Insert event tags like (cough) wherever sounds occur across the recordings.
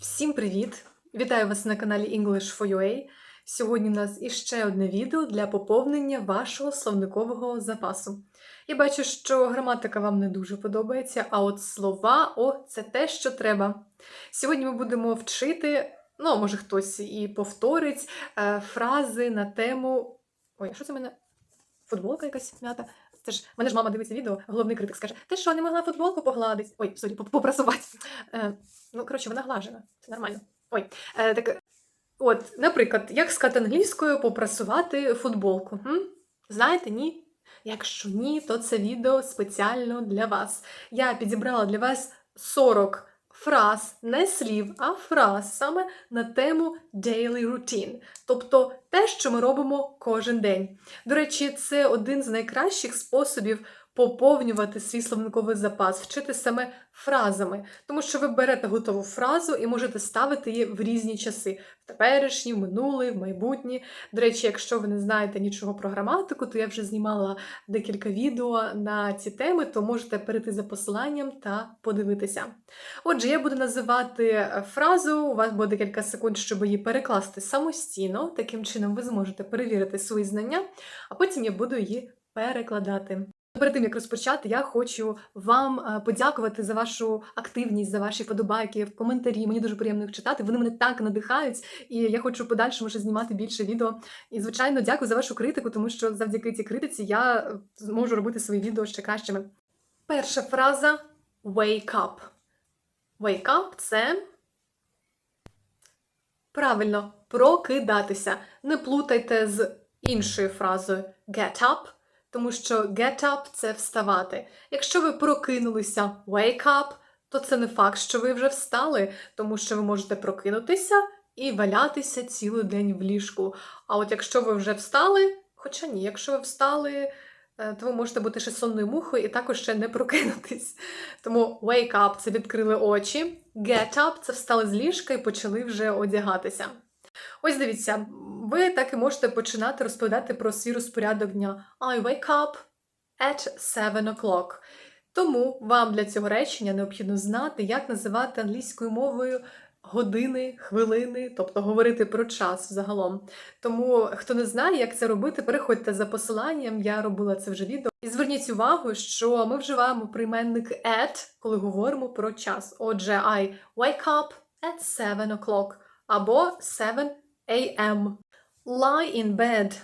Всім привіт! Вітаю вас на каналі English for UA. Сьогодні у нас іще одне відео для поповнення вашого словникового запасу. Я бачу, що граматика вам не дуже подобається, а от слова о, це те, що треба. Сьогодні ми будемо вчити, ну, може хтось і повторить е, фрази на тему. Ой, що це в мене? Футболка якась м'ята. Це ж мене ж мама дивиться відео, головний критик скаже: Ти що, не могла футболку погладити? Ой, сорі, попрасувати. Е, ну, коротше, вона глажена. Це нормально. Ой, е, так. От, наприклад, як сказати англійською попрасувати футболку? М? Знаєте, ні? Якщо ні, то це відео спеціально для вас. Я підібрала для вас 40 фраз, не слів, а фраз саме на тему daily routine, тобто те, що ми робимо кожен день. До речі, це один з найкращих способів поповнювати свій словниковий запас, вчити саме фразами, тому що ви берете готову фразу і можете ставити її в різні часи: в теперішній, в минулий, в майбутнє. До речі, якщо ви не знаєте нічого про граматику, то я вже знімала декілька відео на ці теми, то можете перейти за посиланням та подивитися. Отже, я буду називати е, фразу, у вас буде декілька секунд, щоб її перекласти самостійно. Таким чином ви зможете перевірити свої знання, а потім я буду її перекладати. Перед тим як розпочати, я хочу вам е, подякувати за вашу активність, за ваші вподобайки, в коментарі. Мені дуже приємно їх читати. Вони мене так надихають, і я хочу в подальшому ще знімати більше відео. І звичайно, дякую за вашу критику, тому що завдяки цій критиці я е, зможу робити свої відео ще кращими. Перша фраза wake up. Wake up це правильно прокидатися. Не плутайте з іншою фразою get up, тому що get up це вставати. Якщо ви прокинулися wake up, то це не факт, що ви вже встали, тому що ви можете прокинутися і валятися цілий день в ліжку. А от якщо ви вже встали, хоча ні, якщо ви встали, е, то ви можете бути ще сонною мухою і також ще не прокинутись. Тому wake up це відкрили очі, get up це встали з ліжка і почали вже одягатися. Ось дивіться, ви так і можете починати розповідати про свій розпорядок дня. I wake up at 7 o'clock. Тому вам для цього речення необхідно знати, як називати англійською мовою години, хвилини, тобто говорити про час загалом. Тому, хто не знає, як це робити, переходьте за посиланням, я робила це вже відео. І зверніть увагу, що ми вживаємо прийменник at, коли говоримо про час. Отже, I wake up at 7 o'clock або 7 a.m. Lie in bed.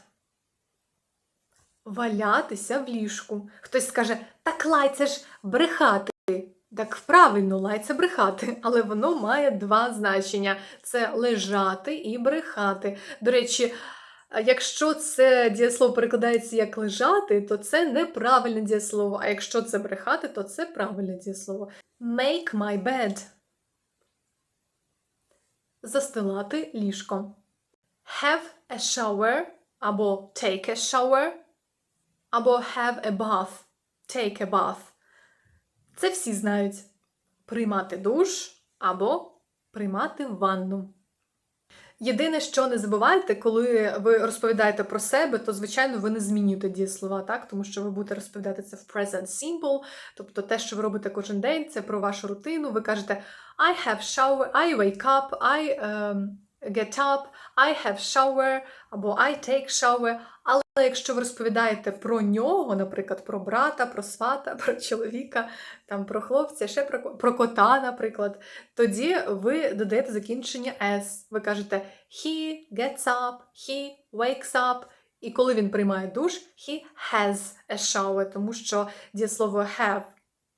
Валятися в ліжку. Хтось скаже, так лай, це ж брехати. Так правильно, лай це брехати, але воно має два значення: це лежати і брехати. До речі, якщо це дієслово перекладається як лежати, то це неправильне дієслово. А якщо це брехати, то це правильне дієслово. Make my bed. Застилати ліжко. Have a shower або take a shower, або have a bath, take a bath. Це всі знають. Приймати душ або приймати ванну. Єдине, що не забувайте, коли ви розповідаєте про себе, то, звичайно, ви не змінюєте дієслова, так? Тому що ви будете розповідати це в present simple, тобто те, що ви робите кожен день, це про вашу рутину. Ви кажете I have shower, I wake up, I um, get up, I have shower, або I take shower. Але якщо ви розповідаєте про нього, наприклад, про брата, про свата, (laughs) про чоловіка, там про хлопця, ще про, про кота, наприклад, тоді ви додаєте закінчення S. Ви кажете he gets up, he wakes up. І коли він приймає душ, he has a shower, тому що дієслово have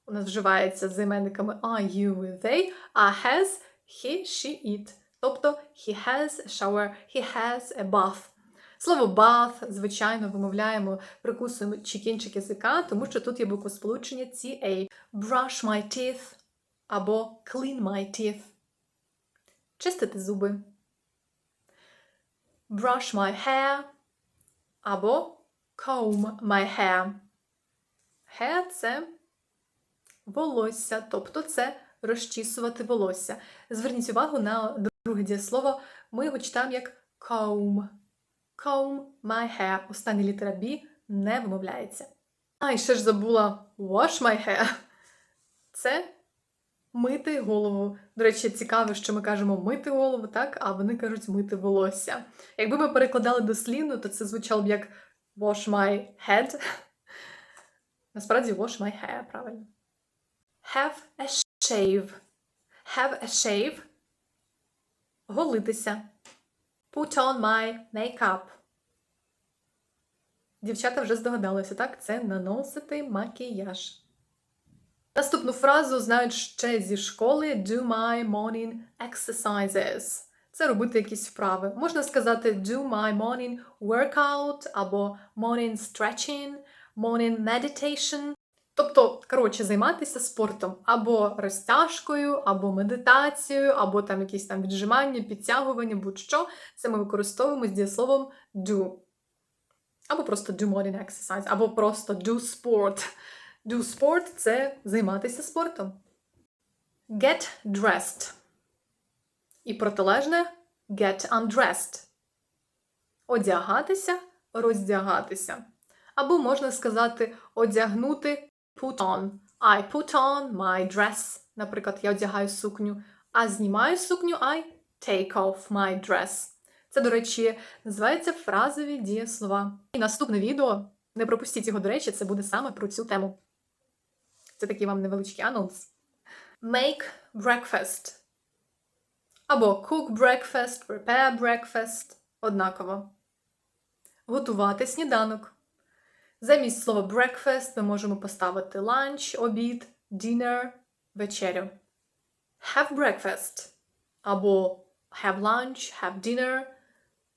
у нас вживається з іменниками I, you, they, а has he, she, it. Тобто he has a shower, he has a bath. Слово bath, звичайно, вимовляємо, прикусуємо чи кінчик язика, тому що тут є буквосполучення CA. Brush my teeth або clean my teeth. Чистити зуби. Brush my hair або comb my hair. Hair – це волосся, тобто це розчісувати волосся. Зверніть увагу на друге дієслово. Ми його читаємо як comb. Comb my hair. Остання літера B не вимовляється. А, і ще ж забула wash my hair. Це мити голову. До речі, цікаво, що ми кажемо мити голову, так, а вони кажуть мити волосся. Якби ми перекладали дослівно, то це звучало б як wash my head. Насправді wash my hair, правильно. Have a shave. Have a shave. Голитися. Put on my makeup. Дівчата вже здогадалися, так? Це наносити макіяж. Наступну фразу знають ще зі школи do my morning exercises. Це робити якісь вправи. Можна сказати do my morning workout або morning stretching, morning meditation. Тобто, коротше, займатися спортом або розтяжкою, або медитацією, або там якісь там віджимання, підтягування, будь-що. Це ми використовуємо з дієсловом do. Або просто do morning exercise, або просто do sport. Do sport – це займатися спортом. Get dressed. І протилежне get undressed. Одягатися, роздягатися. Або можна сказати одягнути put on. I put on my dress. Наприклад, я одягаю сукню, а знімаю сукню I take off my dress. Це, до речі, називається фразові дієслова. І наступне відео, не пропустіть його, до речі, це буде саме про цю тему. Це такий вам невеличкий анонс. Make breakfast. Або cook breakfast, prepare breakfast. Однаково. Готувати сніданок. Замість слова breakfast ми можемо поставити lunch, обід, dinner, вечерю. Have breakfast. Або have lunch, have dinner.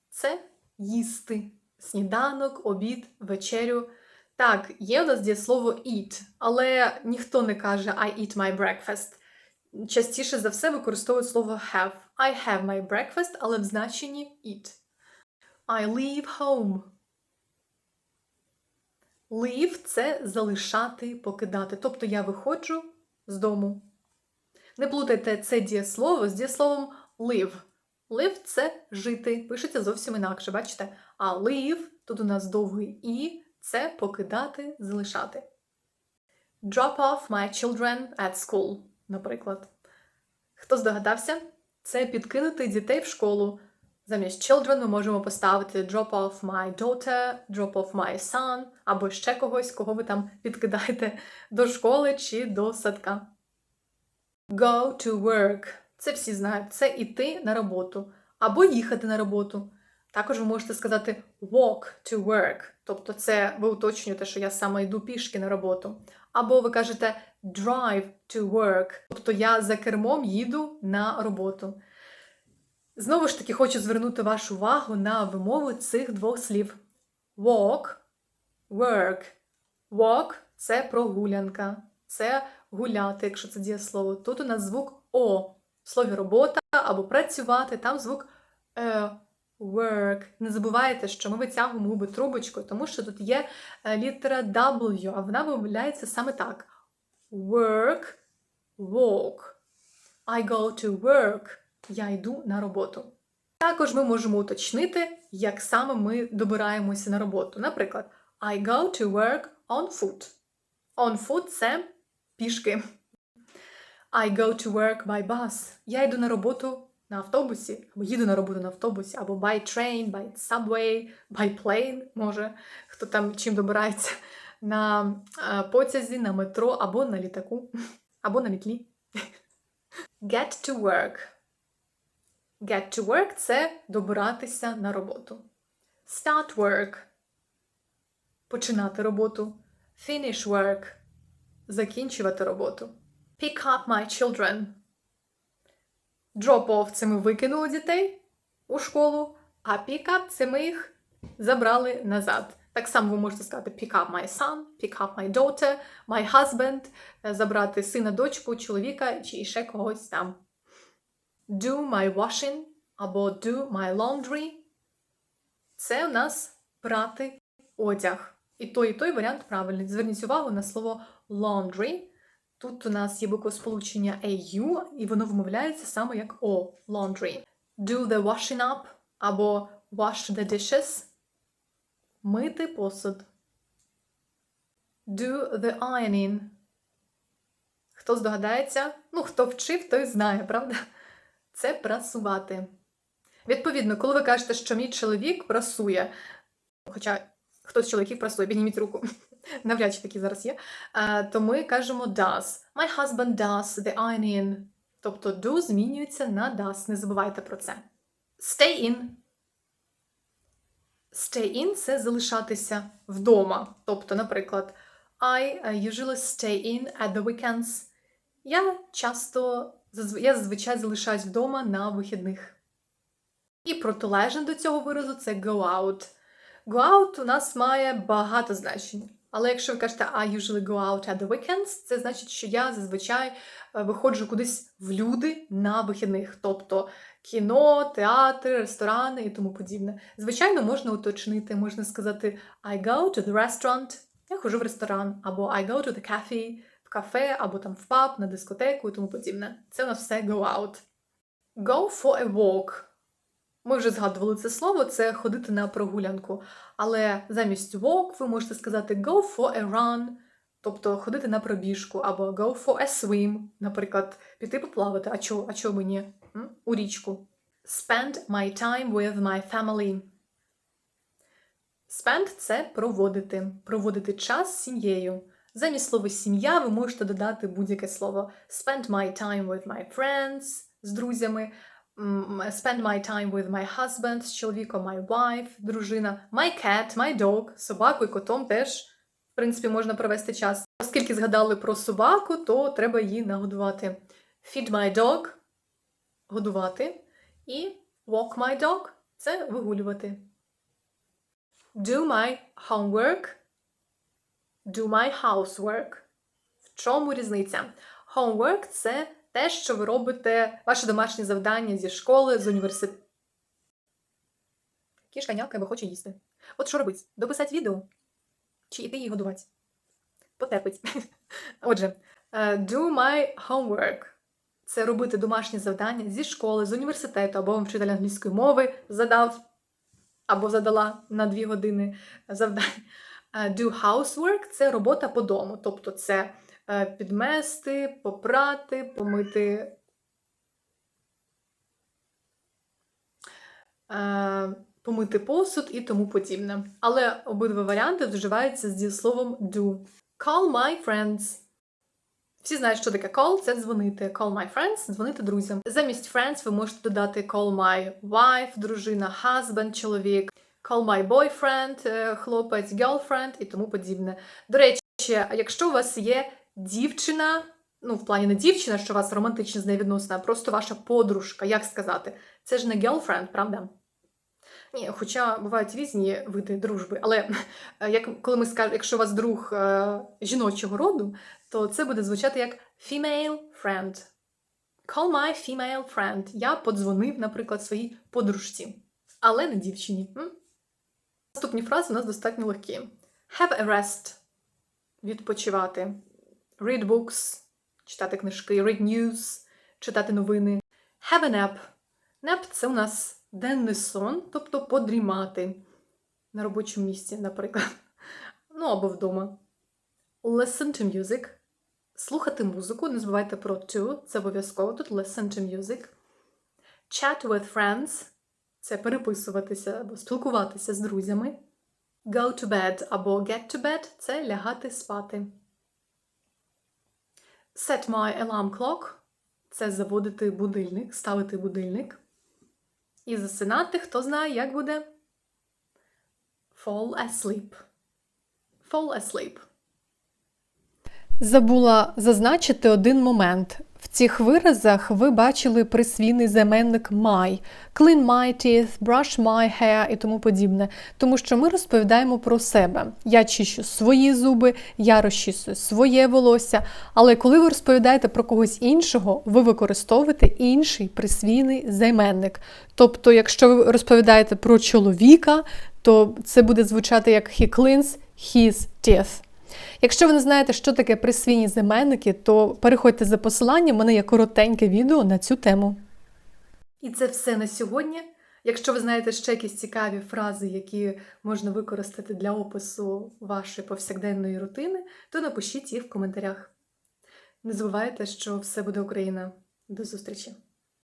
Це їсти. Сніданок, обід, вечерю. Так, є у нас дієслово eat, але ніхто не каже I eat my breakfast. Частіше за все використовують слово have. I have my breakfast, але в значенні eat. I leave home. Leave – це залишати, покидати. Тобто я виходжу з дому. Не плутайте це дієслово з дієсловом live. Live – це жити. Пишеться зовсім інакше, бачите? А leave – тут у нас довгий і це покидати, залишати. Drop off my children at school, наприклад. Хто здогадався? Це підкинути дітей в школу. Замість children ми можемо поставити drop off my daughter, drop off my son, або ще когось, кого ви там підкидаєте до школи чи до садка. Go to work. Це всі знають. Це іти на роботу. Або їхати на роботу. Також ви можете сказати walk to work. Тобто це ви уточнюєте, що я саме йду пішки на роботу. Або ви кажете drive to work. Тобто я за кермом їду на роботу. Знову ж таки, хочу звернути вашу увагу на вимову цих двох слів: walk, work. Walk це прогулянка, це гуляти, якщо це дієслово. Тут у нас звук О. В слові робота або працювати, там звук е, work. Не забувайте, що ми витягуємо губи трубочкою, тому що тут є е, літера W, а вона вимовляється саме так: work, walk. I go to work. Я йду на роботу. Також ми можемо уточнити, як саме ми добираємося на роботу. Наприклад, I go to work on foot. On foot це пішки. I go to work by bus. Я йду на роботу на автобусі, або їду на роботу на автобусі, або by train, by subway, by plane, може, хто там чим добирається на потязі, на метро, або на літаку, або на мітлі. (laughs) Get to work. Get to work це добиратися на роботу. Start work. Починати роботу. Finish work. Закінчувати роботу. Pick up my children. Drop off це ми викинули дітей у школу, а pick up це ми їх забрали назад. Так само ви можете сказати pick up my son, pick up my daughter, my husband, забрати сина, дочку, чоловіка чи ще когось там. Do my washing або do my laundry. Це у нас прати одяг. І той, і той варіант правильний. Зверніть увагу на слово laundry. Тут у нас є буквосполучення AU, і воно вимовляється саме як O laundry. Do the washing up або wash the dishes. Мити посуд. Do the ironing. Хто здогадається? Ну, хто вчив, той знає, правда? Це прасувати. Відповідно, коли ви кажете, що мій чоловік прасує, хоча хтось з чоловіків прасує, підніміть руку. (laughs) Навряд чи такі зараз є. То ми кажемо does. My husband does the ironing. Тобто do змінюється на does. Не забувайте про це. Stay in. Stay in це залишатися вдома. Тобто, наприклад, I uh, usually stay in at the weekends. Я часто я зазвичай залишаюсь вдома на вихідних. І протилежне до цього виразу це go out. Go out у нас має багато значень. Але якщо ви кажете I usually go out at the weekends, це значить, що я зазвичай е, виходжу кудись в люди на вихідних, тобто кіно, театр, ресторани і тому подібне. Звичайно, можна уточнити, можна сказати I go to the restaurant, я ходжу в ресторан, або I go to the cafe, кафе, або там в паб, на дискотеку і тому подібне. Це у нас все go out. Go for a walk. Ми вже згадували це слово, це ходити на прогулянку. Але замість walk ви можете сказати go for a run, тобто ходити на пробіжку, або go for a swim, наприклад, піти поплавати. А чого а чого мені? У річку. Spend my time with my family. Spend – це проводити, проводити час з сім'єю. Замість слова сім'я ви можете додати будь-яке слово. Spend my time with my friends з друзями. Spend my time with my husband з чоловіком, my wife, дружина, my cat, my dog, з собакою, котом теж, в принципі, можна провести час. Оскільки згадали про собаку, то треба її нагодувати. Feed my dog годувати. І walk my dog це вигулювати. Do my homework. Do my housework. В чому різниця? Homework це те, що ви робите, ваше домашнє завдання зі школи, з університету. Кішка нявка, бо хоче їсти. От що робить? Дописати відео? Чи йти її годувати? Потерпить. (laughs) Отже, е, do my homework. Це робити домашнє завдання зі школи, з університету, або вам вчитель англійської мови задав або задала на дві години завдань. Е, Do housework – це робота по дому, тобто це е, підмести, попрати, помити. е, Помити посуд і тому подібне. Але обидва варіанти вживаються з дієсловом do. Call my friends. Всі знають, що таке call – це дзвонити. Call my friends – дзвонити друзям. Замість friends ви можете додати call my wife, дружина, husband, чоловік, call my boyfriend, е, хлопець, girlfriend і тому подібне. До речі, якщо у вас є дівчина, ну, в плані не дівчина, що у вас романтичні з нею відносини, а просто ваша подружка, як сказати, це ж не girlfriend, правда? Ні, хоча бувають різні види дружби, але е, як коли ми скажемо, якщо у вас друг е, жіночого роду, то це буде звучати як female friend. Call my female friend. Я подзвонив, наприклад, своїй подружці, але не дівчині. М? Наступні фрази у нас достатньо легкі. Have a rest. Відпочивати. Read books. Читати книжки. Read news. Читати новини. Have a nap. Nap – це у нас денний сон, тобто подрімати. На робочому місці, наприклад. (laughs) Ну або вдома. Listen to music. Слухати музику. Не забувайте про to. Це обов'язково тут. Listen to music. Chat with friends. Це переписуватися або спілкуватися з друзями. Go to bed або get to bed це лягати спати. Set my alarm clock це заводити будильник, ставити будильник. І засинати, хто знає, як буде? Fall asleep. Fall asleep. Забула зазначити один момент. В цих виразах ви бачили присвійний заменник my, clean my teeth, brush my hair і тому подібне. Тому що ми розповідаємо про себе. Я чищу свої зуби, я розчісую своє волосся. Але коли ви розповідаєте про когось іншого, ви використовуєте інший присвійний займенник. Тобто, якщо ви розповідаєте про чоловіка, то це буде звучати як he cleans his teeth. Якщо ви не знаєте, що таке присвійні заменники, то переходьте за посиланням, мене є коротеньке відео на цю тему. І це все на сьогодні. Якщо ви знаєте ще якісь цікаві фрази, які можна використати для опису вашої повсякденної рутини, то напишіть їх в коментарях. Не забувайте, що все буде Україна. До зустрічі!